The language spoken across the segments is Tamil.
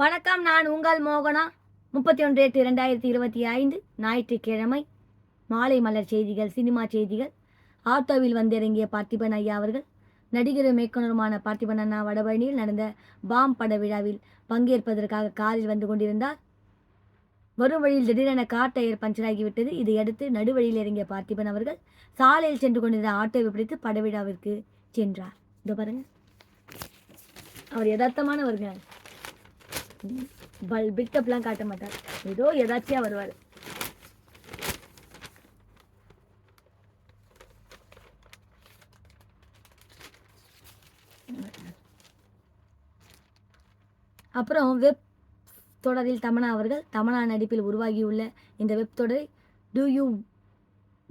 வணக்கம் நான் உங்கள் மோகனா. முப்பத்தி ஒன்று எட்டு இரண்டாயிரத்தி இருபத்தி ஐந்து ஞாயிற்றுக்கிழமை மாலை மலர் செய்திகள் சினிமா செய்திகள். ஆட்டோவில் வந்திறங்கிய பார்த்திபன் ஐயா அவர்கள் நடிகரும் இயக்குனருமான பார்த்திபன் அண்ணா வடபழனியில் நடந்த பாம் பட விழாவில் பங்கேற்பதற்காக காரில் வந்து கொண்டிருந்தார். வரும் வழியில் திடீரென கார் டயர் பஞ்சராகிவிட்டது இதையடுத்து நடுவழியில் இறங்கிய பார்த்திபன் அவர்கள் சாலையில் சென்று கொண்டிருந்த ஆட்டோவை பிடித்து படவிழாவிற்கு சென்றார். இதோ பாருங்க. அவர் யதார்த்தமானவர்கள் பல் பில்டப்லாம் காட்ட மாட்டார். ஏதோ எதாச்சியாக வருவார். அப்புறம் வெப் தொடரில் தமனா அவர்கள் தமனா நடிப்பில் உருவாகியுள்ள இந்த வெப் தொடரை டூ யூ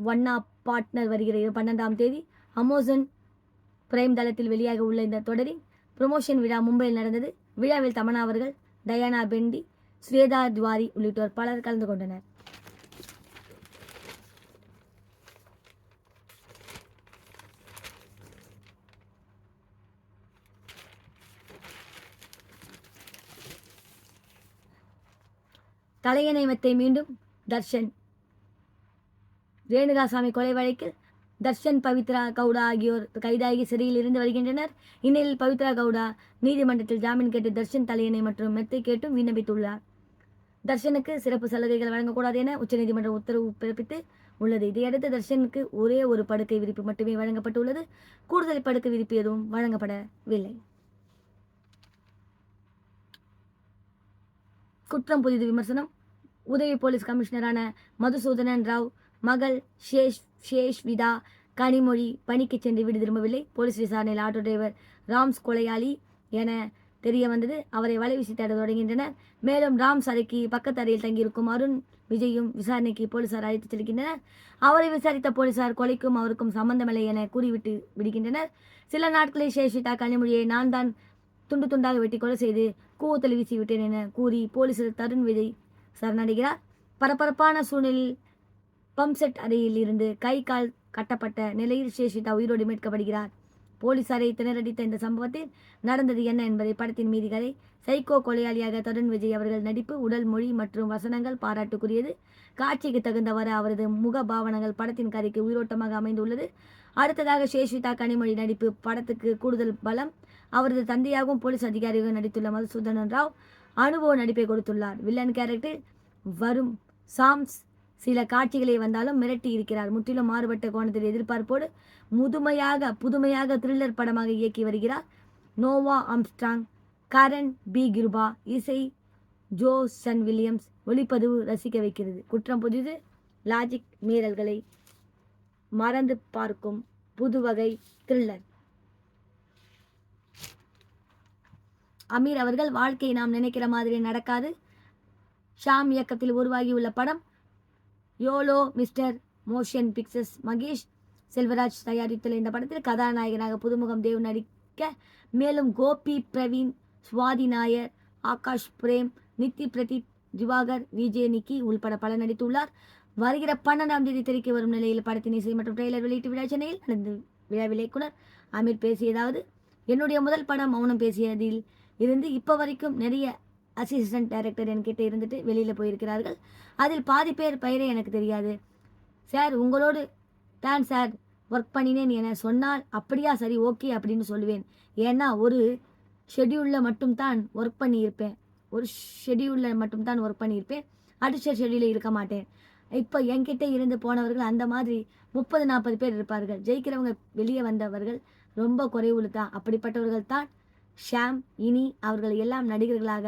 ஒன்னா பார்ட்னர் வருகிற இரு- பன்னெண்டாம் தேதி அமேசான் பிரைம் தளத்தில் வெளியாக உள்ள இந்த தொடரின் ப்ரொமோஷன் விழா மும்பையில் நடந்தது. விழாவில் தமனா அவர்கள் டயானா பெண்டி சுவேதா துவாரி உள்ளிட்டோர் பலர் கலந்து கொண்டனர். தலையணைமத்தை மீண்டும் தர்ஷன். ரேணுகாசாமி கொலை வழக்கில் தர்ஷன் பவித்ரா கவுடா ஆகியோர் கைதாகி சிறையில் இருந்து வருகின்றனர். இந்நிலையில் பவித்ரா கவுடா நீதிமன்றத்தில் ஜாமீன் கேட்டு தர்ஷன் தலையணை மற்றும் மெத்தை கேட்டும் விண்ணப்பித்துள்ளார். தர்ஷனுக்கு சிறப்பு சலுகைகள் வழங்கக்கூடாது என உச்சநீதிமன்ற உத்தரவு பிறப்பித்து உள்ளது. இதையடுத்து தர்ஷனுக்கு ஒரே ஒரு படுக்கை விரிப்பு மட்டுமே வழங்கப்பட்டுள்ளது. கூடுதல் படுக்கை விரிப்பு எதுவும் வழங்கப்படவில்லை. குற்றம் புதிது விமர்சனம். உதவி போலீஸ் கமிஷனரான மதுசூதனன் ராவ் மகள் ஷேஷ் ஷேஷ் விதா கனிமொழி பணிக்கு சென்று வீடு திரும்பவில்லை. போலீஸ் விசாரணையில் ஆட்டோ டிரைவர் ராம்ஸ் கொலையாளி என தெரிய வந்தது. அவரை வலைவீசி தேட தொடங்கின்றனர் மேலும் ராம்ஸ் அறைக்கு பக்கத்து அறையில் தங்கியிருக்கும் அருண் விஜயும் விசாரணைக்கு போலீசார் அழைத்துச் செல்கின்றனர். அவரை விசாரித்த போலீசார் கொலைக்கும் அவருக்கும் சம்பந்தமில்லை என கூறிவிட்டு விடுகின்றனர். சில நாட்களில் சேஷிதா கனிமொழியை நான் தான் துண்டு துண்டாக வெட்டி கொலை செய்து கூவத்தில் வீசி விட்டேன் என கூறி போலீசில் தருண் விஜய் சரணடைகிறார். பரபரப்பான சூழ்நிலையில் பம்ப்செட் அறையில் இருந்து கை கால் கட்டப்பட்ட நிலையில் சேஷிதா உயிரோடு மீட்கப்படுகிறார். போலீசாரை திணறடித்த இந்த சம்பவத்தில் நடந்தது என்ன என்பதை படத்தின் மீதி கதை சைக்கோ கொலையாளியாக தருண் விஜய் அவர்கள் நடிப்பு உடல் மொழி மற்றும் வசனங்கள் பாராட்டுக்குரியது. காட்சிக்கு தகுந்தவாறு அவரது முக பாவனங்கள் படத்தின் கதைக்கு உயிரோட்டமாக அமைந்துள்ளது. அடுத்ததாக சேஷிதா கனிமொழி நடிப்பு படத்துக்கு கூடுதல் பலம். அவரது தந்தையாகவும் போலீஸ் அதிகாரியாகவும் நடித்துள்ள மதுசூதனன் ராவ் அனுபவ நடிப்பை கொடுத்துள்ளார். வில்லன் கேரக்டர் வரும் சாம்ஸ் சில காட்சிகளை வந்தாலும் மிரட்டி இருக்கிறார். முற்றிலும் மாறுபட்ட கோணத்தில் எதிர்பார்ப்போடு முதுமையாக புதுமையாக த்ரில்லர் படமாக இயக்கி வருகிறார். Noah Armstrong Karan B. Kiruba இசை ஜோ சன் வில்லியம்ஸ் ஒளிப்பதிவு ரசிக்க வைக்கிறது. குற்றம் புதிது லாஜிக் மீறல்களை மறந்து பார்க்கும் புதுவகை த்ரில்லர் அமீர் அவர்கள் வாழ்க்கை நாம் நினைக்கிற மாதிரி நடக்காது. ஷாம் இயக்கத்தில் உருவாகியுள்ள படம் YOLO mister motion pictures Mahesh Selvaraj தயாரித்துள்ள இந்த படத்தில் கதாநாயகனாக புதுமுகம் தேவ் நடிக்க மேலும் கோபி பிரவீன் சுவாதி நாயர் ஆகாஷ் பிரேம் நித்தி பிரதீப் திவாகர் விஜய் நிக்கி உள்பட பல நடித்துள்ளார். வருகிற பன்னெண்டாம் தேதி திரைக்கு வரும் நிலையில் படத்தின் இசை மற்றும் ட்ரெய்லர் வெளியிட்டு விழா சென்னையில் நடந்து விழாவில் இயக்குனர் அமீர் பேசியதாவது என்னுடைய முதல் படம் மௌனம் பேசியதில் இருந்து இப்போ வரைக்கும் நிறைய அசிஸ்டன்ட் டைரக்டர் என்கிட்ட இருந்துட்டு வெளியில் போயிருக்கிறார்கள். அதில் பாதி பேர் பெயரே எனக்கு தெரியாது. சார் உங்களோடு தான் சார் ஒர்க் பண்ணினேன் என சொன்னால் அப்படியா சரி ஓகே அப்படின்னு சொல்லுவேன். ஏன்னா ஒரு ஷெட்யூலில் மட்டும்தான் ஒர்க் பண்ணியிருப்பேன். ஒரு ஷெட்யூலில் மட்டும்தான் ஒர்க் பண்ணியிருப்பேன். அடுத்த ஷெடியூலில் இருக்க மாட்டேன். இப்போ என்கிட்ட இருந்து போனவர்கள் அந்த மாதிரி முப்பது நாற்பது பேர் இருப்பார்கள். ஜெயிக்கிறவங்க வெளியே வந்தவர்கள் ரொம்ப குறைவுல தான். அப்படிப்பட்டவர்கள் தான். ஷாம் இனி அவர்கள் எல்லாம் நடிகர்களாக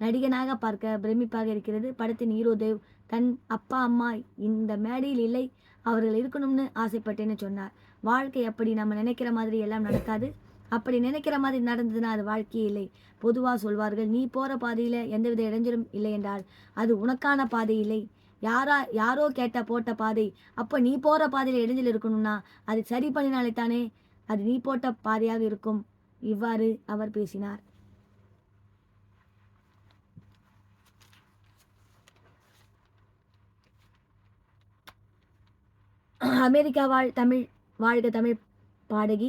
நடிகனாக பார்க்க பிரமிப்பாக இருக்கிறது. படத்தின் ஹீரோ தேவ் தன் அப்பா அம்மா இந்த மேடையில் இல்லை அவர்கள் இருக்கணும்னு ஆசைப்பட்டேன்னு சொன்னார். வாழ்க்கை அப்படி நம்ம நினைக்கிற மாதிரி எல்லாம் நடக்காது. அப்படி நினைக்கிற மாதிரி நடந்ததுன்னா அது வாழ்க்கையே இல்லை. பொதுவாக சொல்வார்கள் நீ போகிற பாதையில் எந்தவித இடைஞ்சலும் இல்லை என்றால் அது உனக்கான பாதை இல்லை. யாரா யாரோ கேட்ட போட்ட பாதை. அப்போ நீ போகிற பாதையில் இடைஞ்சல் இருக்கணும்னா அது சரி பண்ணினாலே தானே அது நீ போட்ட பாதையாக இருக்கும். இவ்வாறு அவர் பேசினார். அமெரிக்கா வாழ் தமிழ் வாழ்க தமிழ் பாடகி.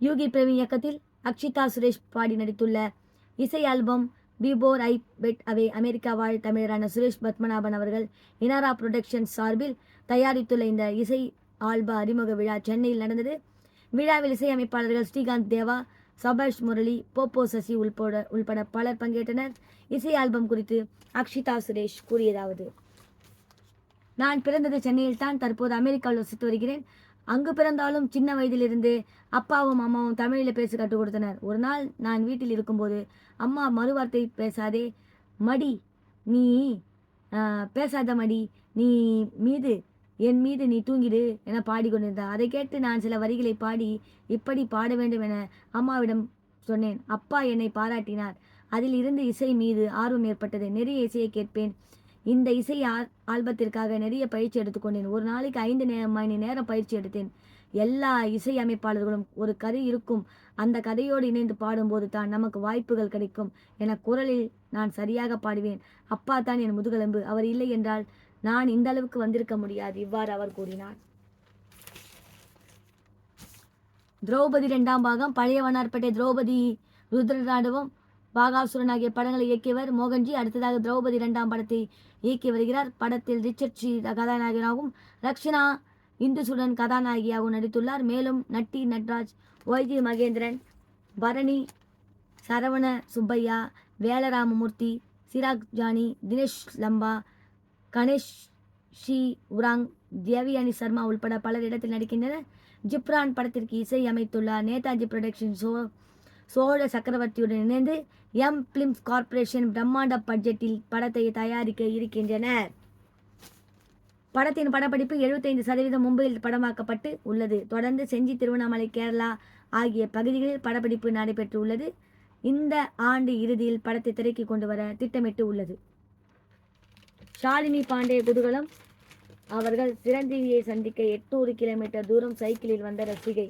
யூகி பிரவீன் இயக்கத்தில் அக்ஷிதா சுரேஷ் பாடி நடித்துள்ள இசை album before I bed away America வாழ் தமிழரான சுரேஷ் பத்மநாபன் அவர்கள் இனாரா புரொடக்ஷன்ஸ் சார்பில் தயாரித்துள்ள இந்த இசை ஆல்ப அறிமுக விழா சென்னையில் நடந்தது. விழாவில் இசையமைப்பாளர்கள் ஸ்ரீகாந்த் தேவா சபாஷ் முரளி போப்போ சசி உள்பட உள்பட பலர் பங்கேற்றனர். இசை ஆல்பம் குறித்து அக்ஷிதா சுரேஷ் கூறியதாவது. நான் பிறந்தது சென்னையில் தான் தற்போது அமெரிக்காவில் வசித்து வருகிறேன். அங்கு பிறந்தாலும் சின்ன வயதிலிருந்து அப்பாவும் அம்மாவும் தமிழில் பேச கற்றுக் கொடுத்தனர். ஒரு நாள் நான் வீட்டில் இருக்கும்போது அம்மா மறுவார்த்தை பேசாதே. மடி. நீ பேசாத மடி. நீ மீது என் மீது நீ தூங்கிடு என பாடிக்கொண்டிருந்தார். அதை கேட்டு நான் சில வரிகளை பாடி இப்படி பாட வேண்டும் என அம்மாவிடம் சொன்னேன். அப்பா என்னை பாராட்டினார். அதில் இருந்து இசை மீது ஆர்வம் ஏற்பட்டது. நிறைய இசையை கேட்பேன். இந்த இசை ஆல்- ஆல்பத்திற்காக நிறைய பயிற்சி எடுத்துக்கொண்டேன் ஒரு நாளைக்கு ஐந்து நே மணி நேரம் பயிற்சி எடுத்தேன். எல்லா இசை அமைப்பாளர்களும் ஒரு கதை இருக்கும். அந்த கதையோடு இணைந்து பாடும்போது தான் நமக்கு வாய்ப்புகள் கிடைக்கும். என குரலில் நான் சரியாக பாடுவேன். அப்பா தான் என் முதுகெலும்பு. அவர் இல்லை என்றால் நான் இந்த அளவுக்கு வந்திருக்க முடியாது. இவ்வாறு அவர் கூறினார். திரௌபதி இரண்டாம் பாகம் பழைய வண்ணார்பேட்டை திரௌபதி ருத்ரநாடவம் பாகாசுரன் ஆகிய படங்களை இயக்கியவர் மோகன்ஜி. அடுத்ததாக திரௌபதி இரண்டாம் படத்தை இயக்கி வருகிறார். படத்தில் ரிச்சர்ட் ஸ்ரீ கதாநாயகனாகவும் ரக்ஷனா இந்துசுடன் கதாநாயகியாகவும் நடித்துள்ளார். மேலும் நட்டி Natraj YG Mahendran Bharani Saravana Subbaiah Vela Ramamoorthy Chirag Johnny Dinesh Lamba Ganesh she உராங் Devayani Sharma உள்பட பலர் இடத்தில் நடிக்கின்றனர். ஜிப்ரான் படத்திற்கு இசை அமைத்துள்ளார். நேதாஜி புரொடக்ஷன் சோ சோழ சக்கரவர்த்தியுடன் இணைந்து எம் பிலிம்ஸ் கார்ப்பரேஷன் பிரம்மாண்ட பட்ஜெட்டில் படத்தை தயாரிக்க இருக்கின்றனர் படத்தின் படப்பிடிப்பு 75% சதவீதம் மும்பையில் படமாக்கப்பட்டு உள்ளது. தொடர்ந்து செஞ்சி திருவண்ணாமலை கேரளா ஆகிய பகுதிகளில் படப்பிடிப்பு நடைபெற்று உள்ளது இந்த ஆண்டு இறுதியில் படத்தை திரைக்கு கொண்டு வர திட்டமிட்டு உள்ளது. ஷாலினி பாண்டே குதூகலம் அவர்கள் சிரஞ்சீவியை சந்திக்க எட்நூறு கிலோமீட்டர் தூரம் சைக்கிளில் வந்த ரசிகை.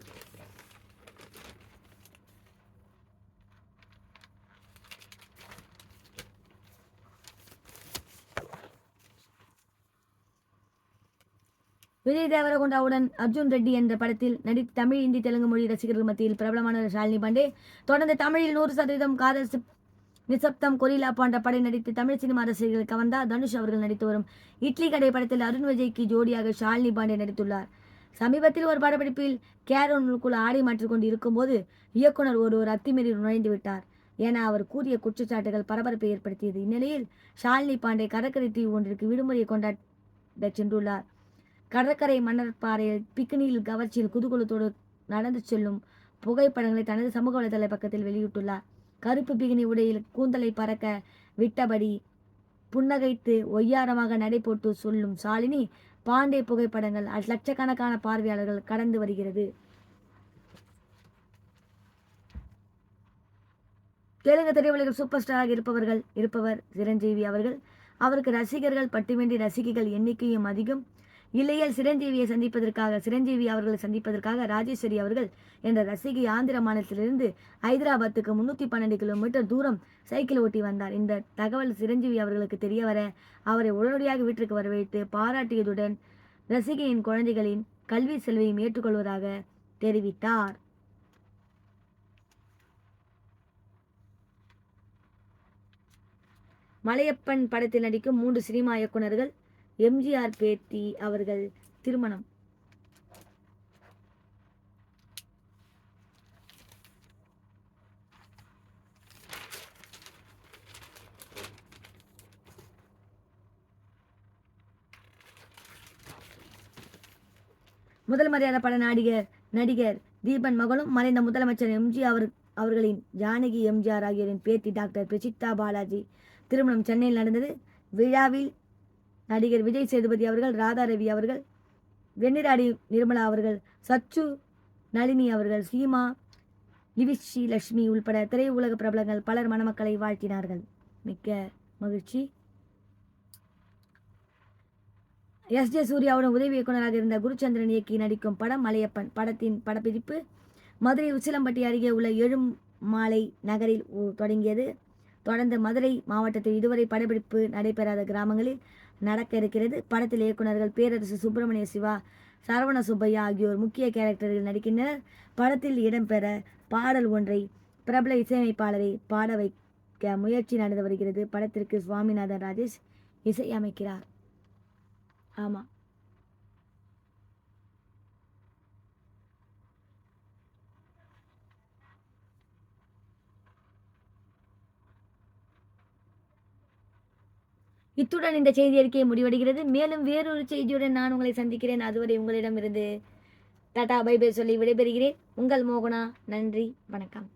விஜய் தேவரகொண்டாவுடன் அர்ஜுன் ரெட்டி என்ற படத்தில் நடித்து தமிழ் இந்தி தெலுங்கு மொழி ரசிகர்கள் மத்தியில் பிரபலமான ஷாலினி பாண்டே. தொடர்ந்து தமிழில் நூறு சதவீதம் காதல் நிசப்தம் கொரிலா போன்ற படை நடித்து தமிழ் சினிமா ரசிகர்கள் கவர்ந்தா தனுஷ் அவர்கள் நடித்து வரும் இட்லி கடை படத்தில் அருண் விஜய்க்கு ஜோடியாக ஷாலினி பாண்டே நடித்துள்ளார். சமீபத்தில் ஒரு படப்பிடிப்பில் கேரோனுக்குள் ஆடை மாற்றிக்கொண்டு இருக்கும்போது இயக்குனர் ஒருவர் அத்துமீறி நுழைந்து விட்டார். என அவர் கூறிய குற்றச்சாட்டுகள் பரபரப்பை ஏற்படுத்தியது. இந்நிலையில் ஷாலினி பாண்டே கடற்கரை தீவு ஒன்றிற்கு விடுமுறையை கொண்டாட சென்றுள்ளார். கடற்கரை மணற்பாறையில் பிக்னியில் கவர்ச்சியில் குதூகலத்தோடு நடந்து செல்லும் புகைப்படங்களை தனது சமூக வலைதள பக்கத்தில் வெளியிட்டுள்ளார். கருப்பு பிகினி உடையில் கூந்தலை பறக்க விட்டபடி புன்னகைத்து ஒய்யாரமாக நடை போட்டு சொல்லும் ஷாலினி பாண்டே புகைப்படங்கள் லட்சக்கணக்கான பார்வையாளர்கள் கடந்து வருகிறது. தெலுங்கு திரையுலகில் சூப்பர் ஸ்டாராக இருப்பவர்கள் இருப்பவர் சிரஞ்சீவி அவர்கள். அவருக்கு ரசிகர்கள் பட்டுமின்றி ரசிகைகள் எண்ணிக்கையும் அதிகம். இல்லையேல் சிரஞ்சீவியை சந்திப்பதற்காக சிரஞ்சீவி அவர்களை சந்திப்பதற்காக ராஜேஸ்வரி அவர்கள் என்ற ரசிகை ஆந்திர மாநிலத்திலிருந்து ஐதராபாத்துக்கு முன்னூற்றி பன்னெண்டு கிலோமீட்டர் தூரம் சைக்கிள் ஓட்டி வந்தார். இந்த தகவல் சிரஞ்சீவி அவர்களுக்கு தெரிய வர அவரை உடனடியாக வீட்டிற்கு வரவேற்று பாராட்டியதுடன் ரசிகையின் குழந்தைகளின் கல்வி செல்வையும் ஏற்றுக்கொள்வதாக தெரிவித்தார். மலையப்பன் படத்தில் நடிக்கும் மூன்று சினிமா இயக்குனர்கள் எம்ஜிஆர் பேத்தி அவர்கள் திருமணம். முதல் மரியாதை பட நடிகர் நடிகர் தீபன் மகளும் மறைந்த முதலமைச்சர் எம்ஜி அவர் அவர்களின் ஜானகி எம்ஜிஆர் ஆகியோரின் பேத்தி டாக்டர் பிரசித்தா பாலாஜி. திருமணம் சென்னையில் நடந்தது. விழாவில் நடிகர் விஜய் சேதுபதி அவர்கள் ராதா ரவி அவர்கள் வெண்ணிராடி நிர்மலா அவர்கள் சச்சு நளினி அவர்கள் சீமா லிவிஷி லட்சுமி உள்பட திரையுலக பிரபலங்கள் பலர் மணமக்களை வாழ்த்தினார்கள். மிக்க மகிழ்ச்சி. எஸ். ஜே. சூர்யாவுடன் உதவி இயக்குநராக இருந்த குருச்சந்திரன் இயக்கி நடிக்கும் படம் மலையப்பன். படத்தின் படப்பிடிப்பு மதுரை உச்சிலம்பட்டி அருகே உள்ள எழுமாலை நகரில் தொடங்கியது. தொடர்ந்து மதுரை மாவட்டத்தில் இதுவரை படப்பிடிப்பு நடைபெறாத கிராமங்களில் நடக்க இருக்கிறது. படத்தில் இயக்குனர்கள் பேரரசு சுப்பிரமணிய சிவா சரவண சுப்பையா ஆகியோர் முக்கிய கேரக்டரில் நடிக்கின்றனர். படத்தில் இடம்பெற பாடல் ஒன்றை பிரபல இசையமைப்பாளரை பாட வைக்க முயற்சி நடந்து வருகிறது. படத்திற்கு சுவாமிநாதன் ராஜேஷ் இசையமைக்கிறார். ஆமாம் இத்துடன் இந்த செய்தி அறிக்கை முடிவடைகிறது. மேலும் வேறொரு செய்தியுடன் நான் உங்களை சந்திக்கிறேன். அதுவரை உங்களிடமிருந்து டாடா பை பை சொல்லி விடைபெறுகிறேன். உங்கள் மோகனா நன்றி வணக்கம்.